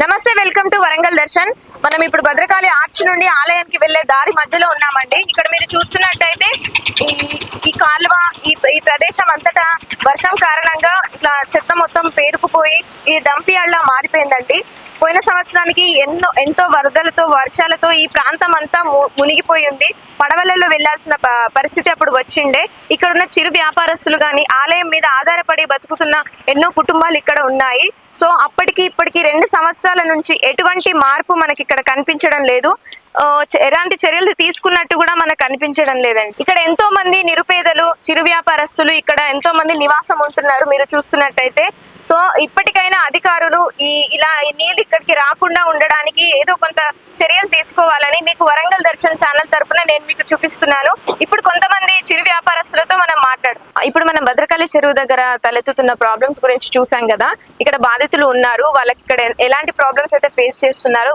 నమస్తే welcome to Warangal Darshan. మనం ఇప్పుడు భద్రకాళి ఆర్చ్ నుండి ఆలయానికి వెళ్ళే దారి మధ్యలో ఉన్నామండి. ఇక్కడ మీరు చూస్తున్నట్టయితే ఈ ఈ కాలువ ఈ ఈ ప్రదేశం అంతటా వర్షం కారణంగా ఇట్లా చెత్త మొత్తం పేరుకుపోయి ఈ డంపియాళ్ళ మారిపోయిందండి. పోయిన సంవత్సరానికి ఎన్నో ఎంతో వరదలతో వర్షాలతో ఈ ప్రాంతం అంతా ము- మునిగిపోయి ఉంది. పడవలలో వెళ్ళాల్సిన ప- పరిస్థితి అప్పుడు వచ్చిండే. ఇక్కడ ఉన్న చిరు వ్యాపారస్తులు గాని ఆలయం మీద ఆధారపడి బతుకుతున్న ఎన్నో కుటుంబాలు ఇక్కడ ఉన్నాయి. సో అప్పటికి ఇప్పటికి రెండు సంవత్సరాల నుంచి ఎటువంటి మార్పు మనకి ఇక్కడ కనిపించడం లేదు. ఎలాంటి చర్యలు తీసుకున్నట్టు కూడా మనకు కనిపించడం లేదండి. ఇక్కడ ఎంతో మంది నిరుపేదలు చిరు వ్యాపారస్తులు ఇక్కడ ఎంతో మంది నివాసం ఉంటున్నారు మీరు చూస్తున్నట్టయితే. సో ఇప్పటికైనా అధికారులు ఈ ఇలా ఈ నీళ్ళు ఇక్కడికి రాకుండా ఉండడానికి ఏదో కొంత చర్యలు తీసుకోవాలని మీకు వరంగల్ దర్శన్ ఛానల్ తరపున నేను మీకు చూపిస్తున్నాను. ఇప్పుడు కొంతమంది చిరు వ్యాపారస్తులతో మనం మాట్లాడు ఇప్పుడు మనం భద్రకాళి చెరువు దగ్గర తలెత్తుతున్న ప్రాబ్లమ్స్ గురించి చూసాం కదా ఇక్కడ బాధితులు ఉన్నారు వాళ్ళకి ఇక్కడ ఎలాంటి ప్రాబ్లమ్స్ అయితే ఫేస్ చేస్తున్నారు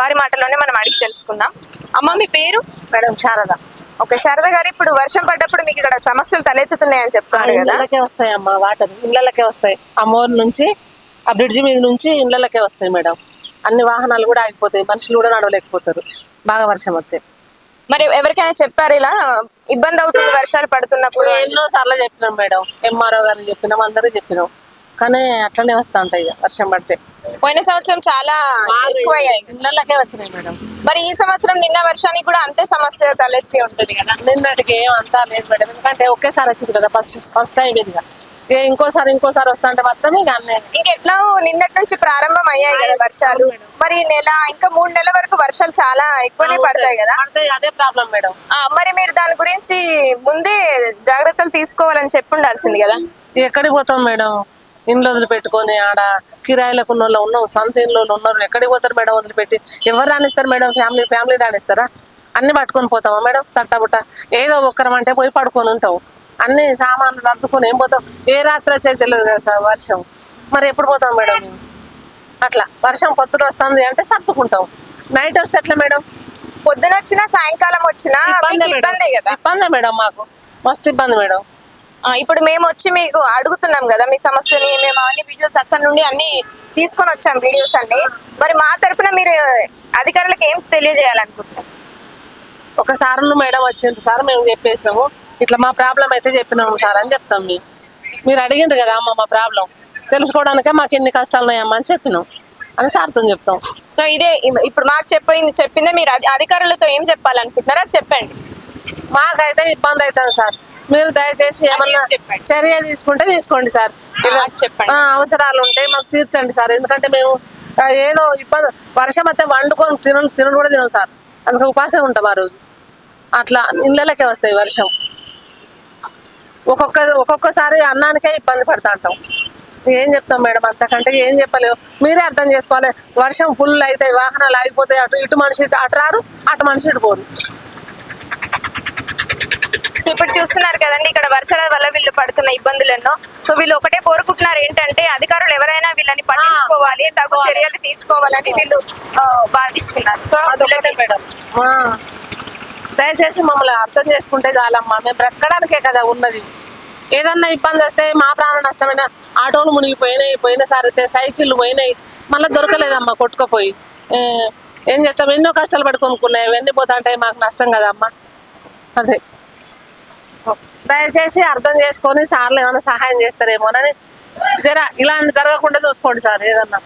వారి మాటలోనే మనం అడిగి తెలుసుకుందాం. అమ్మ మీ పేరు? మేడం శారద. ఓకే శారద గారు ఇప్పుడు వర్షం పడ్డప్పుడు మీకు ఇక్కడ సమస్యలు తలెత్తుతున్నాయని చెప్తున్నారు కదా. ఇళ్ళకే వస్తాయి అమ్మా వాటర్ ఇళ్ళకే వస్తాయి. ఆ మోర్ నుంచి ఆ బ్రిడ్జి మీద నుంచి ఇళ్ళకే వస్తాయి మేడం. అన్ని వాహనాలు కూడా ఆగిపోతాయి మనుషులు కూడా నడవలేకపోతారు. బాగా వర్షం వస్తే. మరి ఎవరికైనా చెప్పారు ఇలా? ఇబ్బంది అవుతుంది వర్షాలు పడుతున్నప్పుడు? ఎన్నో సార్లు చెప్పినాం మేడం. ఎంఆర్ఓ గారికి చెప్పినాం అందరికి చెప్పినాం. కానీ అట్లనే వస్తా ఉంటాయి వర్షం పడితే. పోయిన సంవత్సరం చాలా ఎక్కువయ్యాయి. ఇళ్ళకే వచ్చినాయి మేడం. మరి ఈ సంవత్సరం నిన్న వర్షానికి కూడా అంతే సమస్య తలెత్తి ఉంటుంది కదా? నిన్నటికి ఏం అంతా లేదు మేడం. ఎందుకంటే ఒకేసారి వచ్చింది కదా ఫస్ట్ ఫస్ట్ టైం ఇది. ఇక. ఇక ఇంకోసారి ఇంకోసారి వస్తా అంటే మాత్రం ఇక అన్నీ. ఇంకెట్లా నిన్నటి నుంచి ప్రారంభం అయ్యాయి కదా వర్షాలు. మరి నెల ఇంకా మూడు నెలల వరకు వర్షాలు చాలా ఎక్కువనే పడతాయి కదా? అదే ప్రాబ్లం మేడం. ఆ, మరి మీరు దాని గురించి ముందే జాగ్రత్తలు తీసుకోవాలని చెప్పి ఉండాల్సింది కదా ఎక్కడికి పోతాం మేడం? ఇండ్లు వదిలిపెట్టుకొని ఆడ కిరాయిలకు ఉన్న వాళ్ళు ఉన్నాం సొంత ఇంట్లో ఉన్నారు. ఎక్కడికి పోతారు మేడం వదిలిపెట్టి? ఎవరు రాణిస్తారు మేడం? Family family రాణిస్తారా? అన్ని పట్టుకొని పోతామా మేడం? తట్టబుట్ట. ఏదో ఒక్కరం అంటే పోయి పడుకొని ఉంటాం అన్ని సామాన్లు సర్దుకొని ఏం పోతాం? ఏ రాత్రి వచ్చేది తెలియదు కదా సార్ వర్షం. మరి ఎప్పుడు పోతాం మేడం? మేము అట్లా. వర్షం పొద్దున వస్తుంది అంటే సర్దుకుంటాం. నైట్ వస్తే ఎట్లా మేడం? పొద్దున వచ్చినా సాయంకాలం వచ్చినా. ఇబ్బందే కదా? ఇబ్బందే మేడం మాకు. మస్తు ఇబ్బంది మేడం. ఇప్పుడు మేము వచ్చి మీకు అడుగుతున్నాం కదా మీ సమస్యని మేము అన్ని వీడియోస్ అక్కడ నుండి అన్ని తీసుకొని వచ్చాం వీడియోస్ అన్ని. మరి మా తరపున మీరు అధికారులకు ఏం తెలియజేయాలనుకుంటున్నారు? ఒకసారి మేడం వచ్చింది సార్ మేము చెప్పేసినాము. ఇట్లా మా ప్రాబ్లం అయితే చెప్పినాము సార్ అని చెప్తాం మేము. మీరు అడిగిండ్రు కదా అమ్మ మా ప్రాబ్లం. తెలుసుకోవడానికే మాకు ఎన్ని కష్టాలు ఉన్నాయమ్మా అని చెప్పినాం. అని సార్తో చెప్తాం. సో ఇదే ఇప్పుడు మాకు చెప్పింది చెప్పిందే మీరు అధి- అధికారులతో ఏం చెప్పాలనుకుంటున్నారో అది చెప్పండి. మాకైతే ఇబ్బంది అవుతుంది సార్. మీరు దయచేసి ఏమన్నా చెప్పండి. చర్య తీసుకుంటే తీసుకోండి సార్. చెప్పండి. అవసరాలు ఉంటే మాకు తీర్చండి సార్. ఎందుకంటే మేము ఏదో ఇబ్బంది వర్షం అయితే వండుకొని తిన తినడు కూడా తినం సార్. అందుకే ఉపాసం ఉంటాం ఆ రోజు. అట్లా ఇళ్ళకే వస్తాయి వర్షం. ఒక్కొక్క ఒక్కొక్కసారి అన్నానికే ఇబ్బంది పడతా ఉంటాం ఏం చెప్తాం మేడం అంతకంటే ఏం చెప్పలేవు. మీరే అర్థం చేసుకోవాలి. వర్షం ఫుల్ అయితే వాహనాలు ఆగిపోతాయి అటు ఇటు మనిషి అటు రారు అటు మనిషి ఇటు పోరు. సో ఇప్పుడు చూస్తున్నారు కదండి ఇక్కడ వర్షాల వల్ల వీళ్ళు పడుతున్న ఇబ్బందులు ఎన్నో సో వీళ్ళు ఒకటే కోరుకుంటున్నారు ఏంటంటే అధికారులు ఎవరైనా వీళ్ళని పట్టించుకోవాలి తగు చర్యలు తీసుకోవాలని వీళ్ళు ఆ, వాదిస్తున్నారు సో అదొకటే మేడం. ఆ. దయచేసి మమ్మల్ని అర్థం చేసుకుంటే చాలమ్మా. మేము బ్రతకడానికే కదా ఉన్నది. ఏదన్నా ఇబ్బంది వస్తే మా ప్రాణ నష్టమైన ఆటోలు మునిగిపోయినాయి పోయినసారి అయితే సైకిళ్ళు పోయినాయి మళ్ళీ దొరకలేదమ్మా కొట్టుకుపోయి. ఏం చేస్తాం? ఎన్నో కష్టాలు పడుకొనుకున్నాయి కొనుక్కున్నాయి పోతాంటే మాకు నష్టం కదమ్మా. అదే. దయచేసి అర్థం చేసుకొని సార్లు ఏమైనా సహాయం చేస్తారేమోనని జర ఇలాంటి జరగకుండా చూసుకోండి సార్ ఏదన్నా.